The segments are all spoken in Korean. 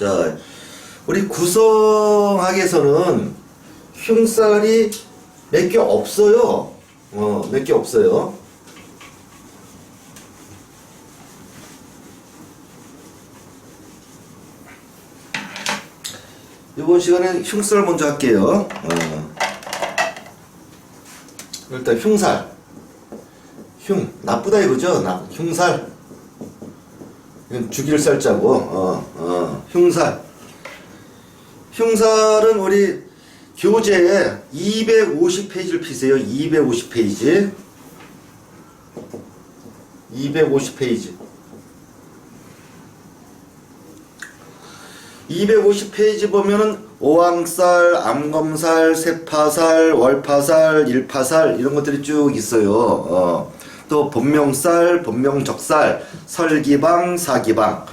자, 우리 구성학에서는 흉살이 몇 개 없어요. 어, 몇 개 없어요. 이번 시간에 흉살 먼저 할게요. 어. 일단 흉살. 흉 나쁘다 이거죠? 나 흉살. 이건 죽일 살자고. 어, 어. 흉살. 흉살은 우리 교재에 250페이지를 피세요. 250페이지. 250페이지. 250페이지 보면은 오왕살, 암검살, 세파살, 월파살, 일파살 이런 것들이 쭉 있어요. 어. 또 본명살, 본명적살, 설기방, 사기방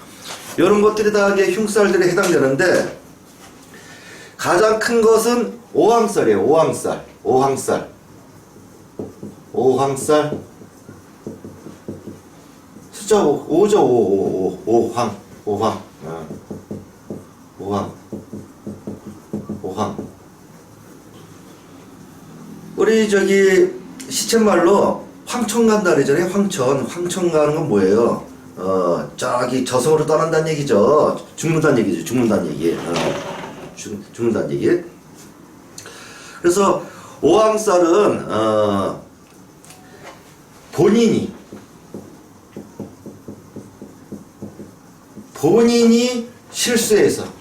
이런 것들이 다 이게 흉살들에 해당되는데 가장 큰 것은 오왕살이에요. 오왕살, 오왕살, 오왕살. 숫자 5, 5죠. 5, 5, 5, 5황, 5황. 어. 오황 오황 우리 저기 시쳇말로 황천 간다 그러잖아요 황천 황천 가는 건 뭐예요 어 저기 저승으로 떠난다는 얘기죠 죽는다는 얘기죠 죽는다는 얘기 어, 죽, 죽는다는 얘기 그래서 오왕살은 어 본인이 본인이 실수해서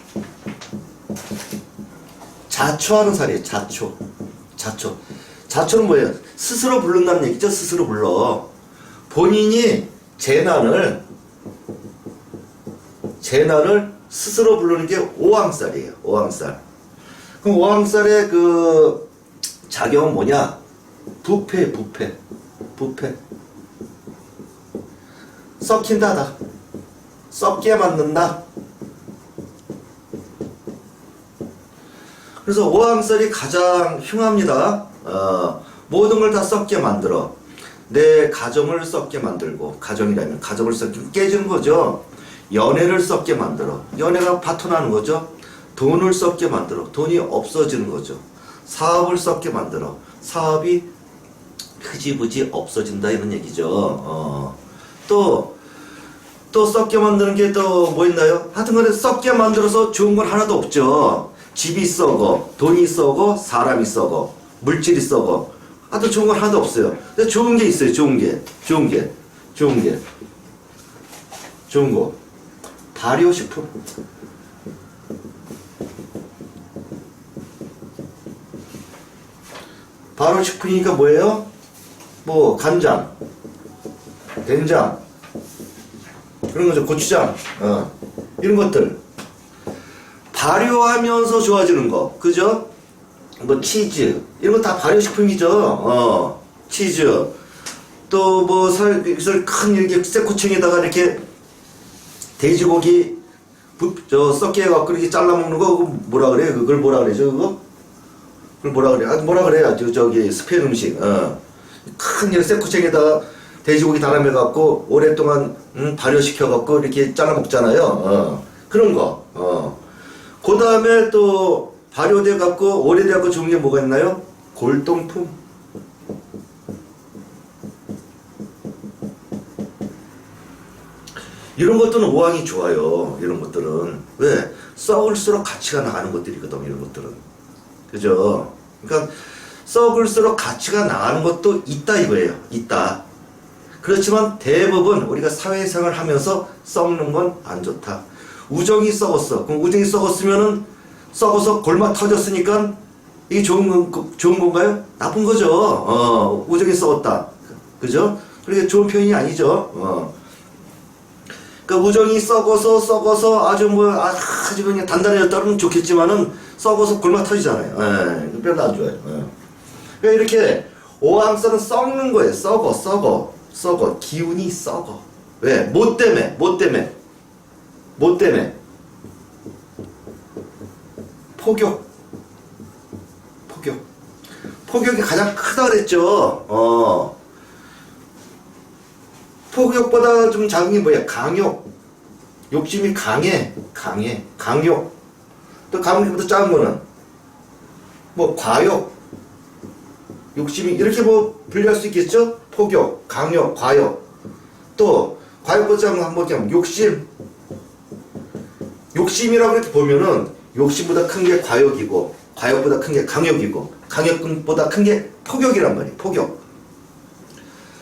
자초하는 살이에요. 자초. 자초. 자초는 뭐예요? 스스로 부른다는 얘기죠. 스스로 불러. 본인이 재난을 재난을 스스로 부르는 게 오왕살이에요. 오왕살. 그럼 오왕살의 그 작용은 뭐냐? 부패, 부패, 부패. 썩힌다다. 썩게 만든다. 그래서 오왕살이 가장 흉합니다. 어, 모든 걸 다 썩게 만들어. 내 가정을 썩게 만들고, 가정이라면 가정을 썩게 깨지는 거죠. 연애를 썩게 만들어. 연애가 파토나는 거죠. 돈을 썩게 만들어. 돈이 없어지는 거죠. 사업을 썩게 만들어. 사업이 흐지부지 없어진다 이런 얘기죠. 어. 또, 또 썩게 만드는 게 또 뭐 있나요? 하여튼 간에 썩게 만들어서 좋은 건 하나도 없죠. 집이 썩어, 돈이 썩어, 사람이 썩어, 물질이 썩어. 하여튼 좋은 건 하나도 없어요. 근데 좋은 게 있어요. 좋은 게. 좋은 게. 좋은 게. 좋은 거. 발효식품. 발효식품이니까 뭐예요? 뭐 간장, 된장, 그런 거죠. 고추장, 어, 이런 것들. 발효하면서 좋아지는 거, 그죠? 뭐 치즈, 이런 거 다 발효식품이죠. 어, 치즈. 또 뭐 살, 살큰 이렇게 쇠코층에다가 이렇게 돼지고기 부, 저 해갖고 이렇게 잘라 먹는 거, 뭐라 그래? 그걸 뭐라 그래죠, 그거? 그걸 뭐라 그래? 아, 뭐라 그래요? 저, 저기 스페인 음식, 어. 큰 이렇게 쇠코층에다가 돼지고기 달아매갖고 오랫동안 음, 발효시켜갖고 이렇게 잘라 먹잖아요. 어. 그런 거. 어. 그 다음에 또 발효돼갖고 오래돼갖고 좋은 게 뭐가 있나요? 골동품. 이런 것들은 오왕이 좋아요. 이런 것들은 왜 썩을수록 가치가 나가는 것들이거든. 이런 것들은 그죠? 그러니까 썩을수록 가치가 나가는 것도 있다 이거예요. 있다. 그렇지만 대부분 우리가 사회생활 하면서 썩는 건 안 좋다. 우정이 썩었어. 그럼 우정이 썩었으면은 썩어서 골마 터졌으니까 이게 좋은 건 좋은 건가요? 나쁜 거죠. 어, 우정이 썩었다. 그죠? 그게 좋은 표현이 아니죠. 어. 그러니까 우정이 썩어서 썩어서 아주 뭐 아주 그냥 단단해졌다면 좋겠지만은 썩어서 골마 터지잖아요. 예, 별로 안 좋아요. 예. 그러니까 이렇게 오함살은 썩는 거예요. 썩어, 썩어, 썩어. 기운이 썩어. 왜? 뭐 때문에? 뭐 때문에? 뭐 때문에? 폭격. 폭격. 폭격이 가장 크다 그랬죠. 어. 폭격보다 좀 작은 게 뭐야? 강욕. 욕심이 강해. 강해. 강욕. 또 강욕보다 작은 거는 뭐 과욕, 욕심이 이렇게 뭐 분류할 수 있겠죠? 폭욕, 강욕, 과욕. 또 과욕보다 작은 거 한번 그냥 욕심. 욕심이라고 이렇게 보면은 욕심보다 큰 게 과욕이고 과욕보다 큰 게 강욕이고 강욕보다 큰 게 폭욕이란 말이에요. 폭욕.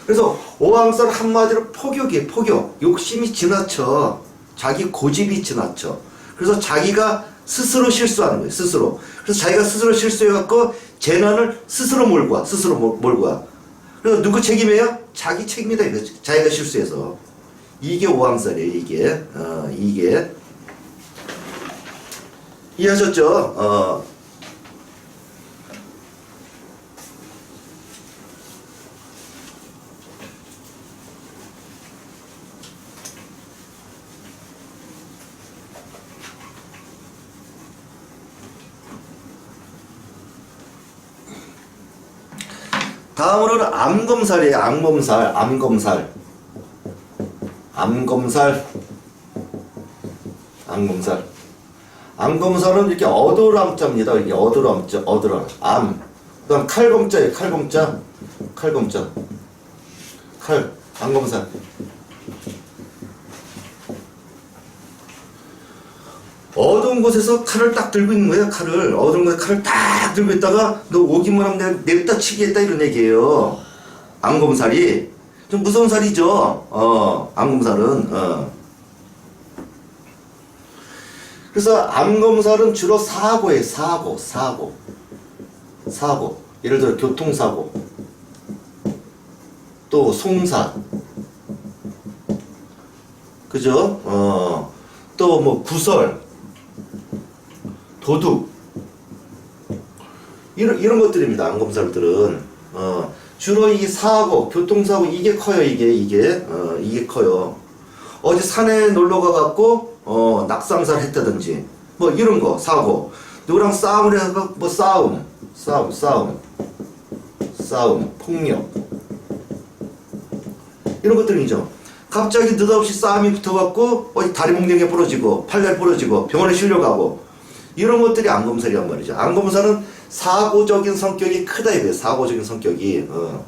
그래서 오왕설 한마디로 폭욕이에요. 폭욕. 욕심이 지나쳐. 자기 고집이 지나쳐. 그래서 자기가 스스로 실수하는 거예요. 스스로. 그래서 자기가 스스로 실수해갖고 재난을 스스로 몰고 와. 스스로 몰- 몰고 와. 그래서 누구 책임이에요? 자기 책임이다. 이거지. 자기가 실수해서. 이게 오왕설이에요. 이게. 어, 이게. 이해하셨죠? 어. 다음으로는 암검살이에요. 암검살, 암검살, 암검살, 암검살. 암검살은 이렇게 어도람자입니다. 이게 어도람자, 어도람, 암. 그 다음 칼검자예요. 칼검자, 칼검자, 칼, 암검살. 어두운 곳에서 칼을 딱 들고 있는 거예요. 칼을 어두운 곳에 칼을 딱 들고 있다가 너 오기만 하면 내가 냅다 치겠다 이런 얘기예요. 암검살이 좀 무서운 살이죠. 어, 암검살은. 어. 그래서 암검살은 주로 사고예요. 사고, 사고, 사고. 예를 들어 교통사고, 또 송사, 그죠? 어, 또 뭐 구설, 도둑 이런 이런 것들입니다. 암검살들은 어, 주로 이 사고, 교통사고 이게 커요. 이게 이게 어, 이게 커요. 어디 산에 놀러 가갖고 어, 낙상살 했다든지 뭐 이런 거 사고 누구랑 싸움을 해서 뭐 싸움, 싸움, 싸움, 싸움, 폭력 이런 것들이죠. 갑자기 느닷없이 싸움이 붙어갖고 어디 다리 몽둥이 부러지고 팔다리 부러지고 병원에 실려가고 이런 것들이 암검살이란 말이죠. 암검살은 사고적인 성격이 크다 이거예요. 사고적인 성격이. 어.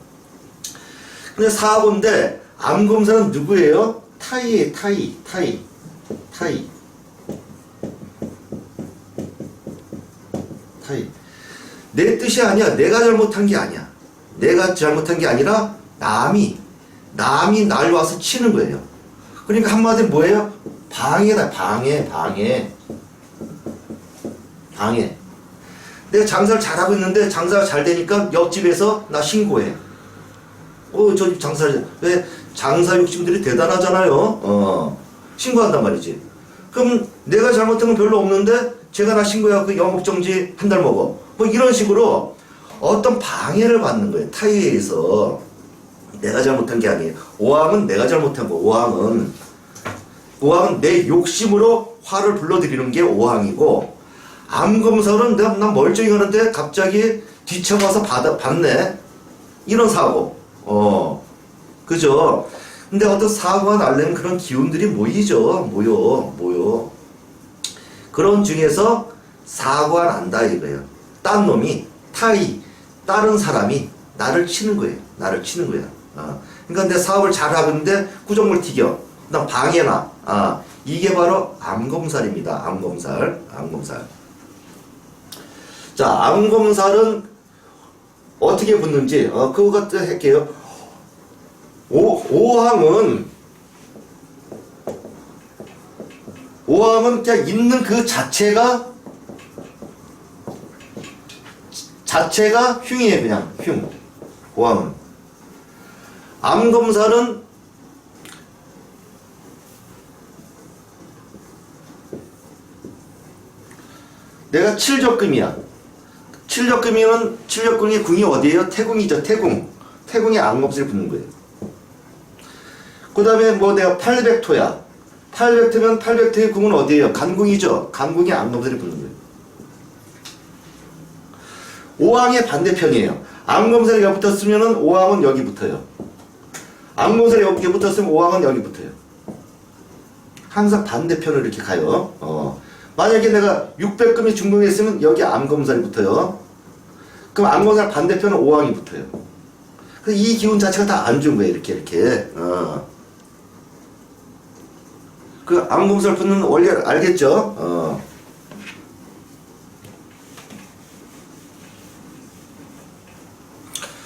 근데 사고인데 암검살은 누구예요? 타이에 타이, 타이, 타이, 타이. 내 뜻이 아니야. 내가 잘못한 게 아니야. 내가 잘못한 게 아니라 남이 남이 날 와서 치는 거예요. 그러니까 한마디로 뭐예요? 방해다. 방해, 방해. 방해. 내가 장사를 잘하고 있는데 장사가 잘 되니까 옆집에서 나 신고해. 어, 저 집 장사, 왜? 장사 욕심들이 대단하잖아요. 어, 신고한단 말이지. 그럼 내가 잘못한 건 별로 없는데 제가 나 신고해갖고 영업정지 한 달 먹어. 뭐 이런 식으로 어떤 방해를 받는 거예요. 타이에 의해서. 내가 잘못한 게 아니에요. 오함은 내가 잘못한 거. 오함은 오함은 내 욕심으로 화를 불러들이는 게 오함이고 암 검사는 내가 난 멀쩡히 가는데 갑자기 뒤쳐가서 받아, 받네. 이런 사고. 어. 그죠? 근데 어떤 사고가 날려면 그런 기운들이 모이죠. 모여. 모여. 그런 중에서 사고가 난다 이거예요. 딴 놈이, 타이, 다른 사람이 나를 치는 거예요. 나를 치는 거야. 어. 그러니까 내 사업을 잘하고 있는데 구정물 튀겨. 그다음 방해나. 아, 이게 바로 암검살입니다. 암검살. 암검살. 자, 암검살은 어떻게 붙는지, 어, 갖다 할게요. 오, 오항은, 오항은 그냥 있는 그 자체가, 자체가 흉이에요, 그냥. 흉. 오항은. 암검살은 내가 칠적금이야. 칠적금이면 칠적금이 궁이 어디예요? 태궁이죠. 태궁. 태궁에 암검살이 붙는 거예요. 그 다음에 뭐 내가 800토야. 800토면 800토의 궁은 어디예요? 간궁이죠. 간궁에 암검살이 붙는 거예요. 오항의 반대편이에요. 암검살이 여기 붙었으면 오항은 여기 붙어요. 암검살이 여기 붙었으면 오항은 여기 붙어요. 항상 반대편으로 이렇게 가요. 어. 만약에 내가 600금이 중동에 있으면 여기 암검살이 붙어요. 그럼 암검살 반대편은 오항이 붙어요. 그이 기운 자체가 다 안 좋은 거예요. 이렇게 이렇게. 어. 그 암검살 붙는 원리 알겠죠? 어.